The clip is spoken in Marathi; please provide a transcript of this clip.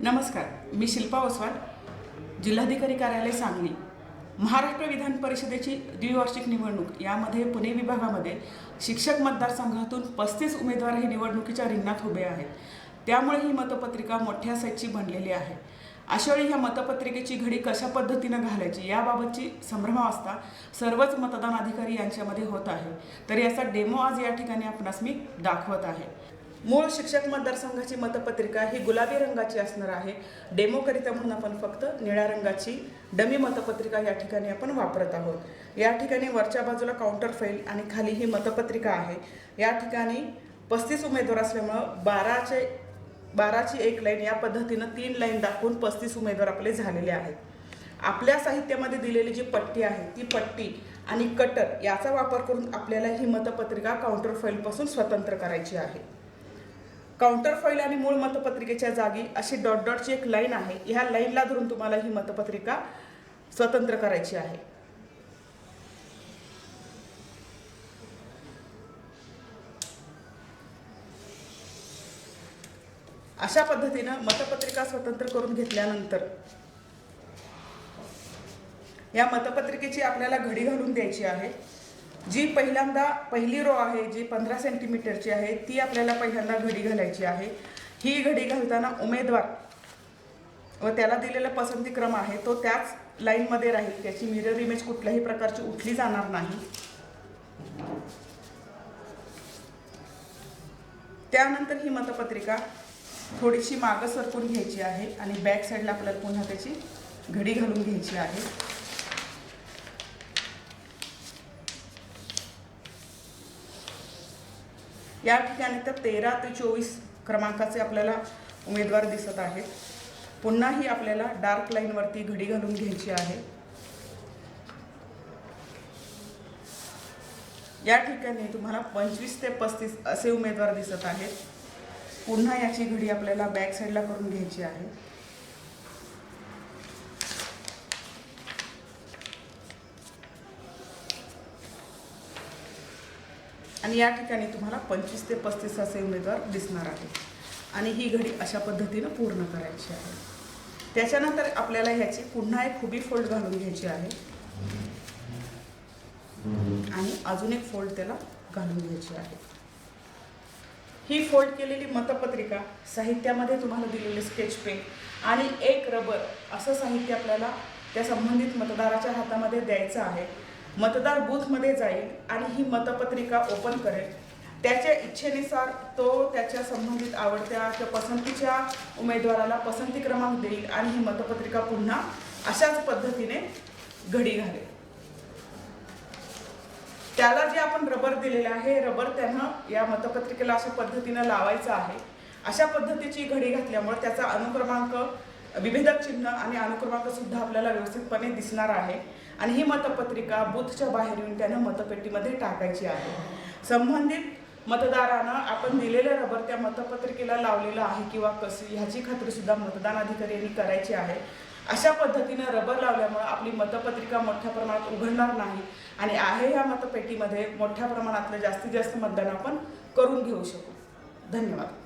नमस्कार मी शिल्पा ओसवाल जिल्हाधिकारी कार्यालय सांगली. महाराष्ट्र विधान परिषदेची द्विवार्षिक निवडणूक यामध्ये पुणे विभागामध्ये शिक्षक मतदारसंघातून पस्तीस उमेदवार हे निवडणुकीच्या रिंगणात उभे आहेत. त्यामुळे ही मतपत्रिका मोठ्या साईजची बनलेली आहे. अशावेळी ह्या मतपत्रिकेची घडी कशा पद्धतीनं घालायची याबाबतची संभ्रमावस्था सर्वच मतदान अधिकारी यांच्यामध्ये होत आहे. तर याचा डेमो आज या ठिकाणी आपणास मी दाखवत आहे. मूळ शिक्षक मतदारसंघाची मतपत्रिका ही गुलाबी रंगाची असणार आहे. डेमोकरिता म्हणून आपण फक्त निळ्या रंगाची डमी मतपत्रिका या ठिकाणी आपण वापरत आहोत. या ठिकाणी वरच्या बाजूला काउंटर फाईल आणि खाली ही मतपत्रिका आहे. या ठिकाणी पस्तीस उमेदवार असल्यामुळं बाराचे बाराची एक लाईन या पद्धतीनं तीन लाईन दाखवून पस्तीस उमेदवार आपले झालेले आहेत. आपल्या साहित्यामध्ये दिलेली जी पट्टी आहे ती पट्टी आणि कटर याचा वापर करून आपल्याला ही मतपत्रिका काउंटर फाईलपासून स्वतंत्र करायची आहे. काउंटर फाईल आणि मूळ मतपत्रिकेच्या जागी अशी डॉट डॉटची एक लाईन आहे. ह्या लाईनला धरून तुम्हाला ही मतपत्रिका स्वतंत्र करायची आहे. अशा पद्धतीनं मतपत्रिका स्वतंत्र करून घेतल्यानंतर या मतपत्रिकेची आपल्याला घडी घालून द्यायची आहे. जी पहिल्यांदा पहिली रो आहे जी पंधरा सेंटीमीटरची आहे ती आपल्याला पहिल्यांदा घडी घालायची आहे. ही घडी घालताना उमेदवार व त्याला दिलेला पसंती क्रम आहे तो त्याच लाईनमध्ये राहील. त्याची मिरर इमेज कुठल्याही प्रकारची उठली जाणार नाही. त्यानंतर ही मतपत्रिका थोडीशी मागं सरकून घ्यायची आहे आणि बॅक साईडला आपल्याला पुन्हा त्याची घडी घालून घ्यायची आहे. या ठिकाणी तर तेरा ते चोवीस क्रमांकाचे आपल्याला उमेदवार दिसत आहेत. पुन्हा ही आपल्याला डार्क लाईनवरती घडी घालून घ्यायची आहे. या ठिकाणी तुम्हाला पंचवीस ते पस्तीस असे उमेदवार दिसत आहेत. पुन्हा याची घडी आपल्याला बॅक साईडला करून घ्यायची आहे. आणि या ठिकाणी तुम्हाला पंचवीस ते पस्तीस असे उमेदवार दिसणार आहेत. आणि ही घडी अशा पद्धतीनं पूर्ण करायची आहे. त्याच्यानंतर आपल्याला ह्याची पुन्हा एक हुबी फोल्ड घालून घ्यायची आहे. आणि अजून एक फोल्ड त्याला घालून घ्यायची आहे. ही फोल्ड केलेली मतपत्रिका साहित्यामध्ये तुम्हाला दिलेले स्केच पेन आणि एक रबर असं साहित्य आपल्याला त्या संबंधित मतदाराच्या हातामध्ये द्यायचं आहे. मतदार बूथमध्ये जाईल आणि ही मतपत्रिका ओपन करेल. त्याच्या इच्छेनुसार तो त्याच्या संबंधित आवडत्या किंवा पसंतीच्या उमेदवाराला पसंती क्रमांक देईल आणि ही मतपत्रिका पुन्हा अशाच पद्धतीने घडी घालेल. त्याला जे आपण रबर दिलेलं आहे रबर त्यानं या मतपत्रिकेला अशा पद्धतीनं लावायचं आहे. अशा पद्धतीची घडी घातल्यामुळे त्याचा अनुक्रमांक विभेदक चिन्ह आणि अनुक्रमांक सुद्धा आपल्याला व्यवस्थितपणे दिसणार आहे. आणि ही मतपत्रिका बूथच्या बाहेर येऊन त्यानं मतपेटीमध्ये टाकायची आहे. संबंधित मतदारानं आपण दिलेलं रबर त्या मतपत्रिकेला लावलेलं आहे किंवा कसं ह्याची खात्री सुद्धा मतदान अधिकारी यांनी करायची आहे. अशा पद्धतीनं रबर लावल्यामुळं आपली मतपत्रिका मोठ्या प्रमाणात उघडणार नाही आणि आहे या मतपेटीमध्ये मोठ्या प्रमाणातलं जास्तीत जास्त मतदान आपण करून घेऊ शकू. धन्यवाद.